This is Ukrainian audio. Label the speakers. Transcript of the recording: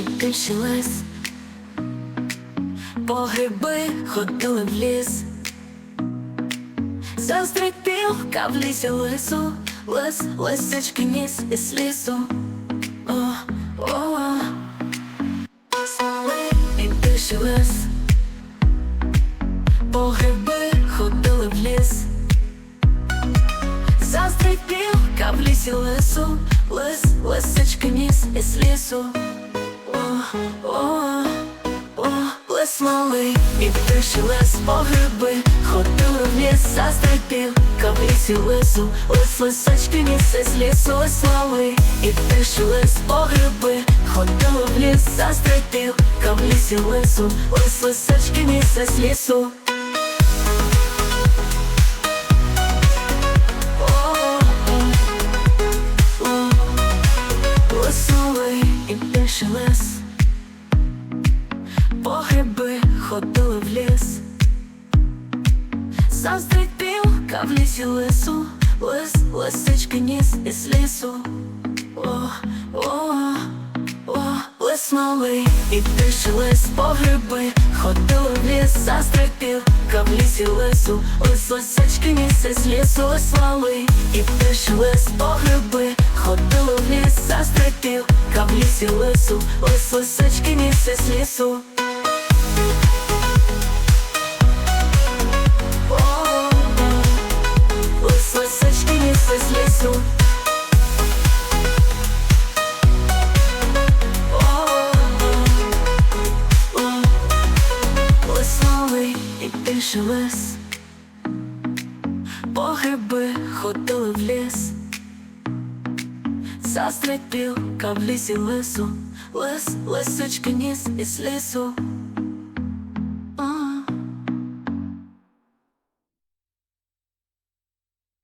Speaker 1: більше лис. По гриби ходили в ліс. Заздрить в лісі лису, лис, лисички ніс із лісу. О, о, і більше лис. По гриби ходили в ліс. Заздрить в лісі лису, із лісу. О, о, о, малий, і тиші лис по гриби, ходили в ліс, заздрить білка в лісі лису, лис, лисички ніс із лісу, малий, і тиші лис по гриби, ходили в ліс, заздрить білка в лісі лису, лис, лисички ніс із лісу. Гриби ходили в ліс. Заздрить білка в лісі лису. Лис, лисички ніс із лісу. О, о, о, лис малий. І більше лис По ходили в ліс. Заздрить білка в лісі лису. Лис, лисички ніс із лісу. Лис малий. І більше лис По білка лису Лис, лисички із лісу. Лис, лисички із лісу. Лисовий і більше лис. По гриби ходили в ліс Заздрить білка в лисе лису Лис, лысочка низ из лісу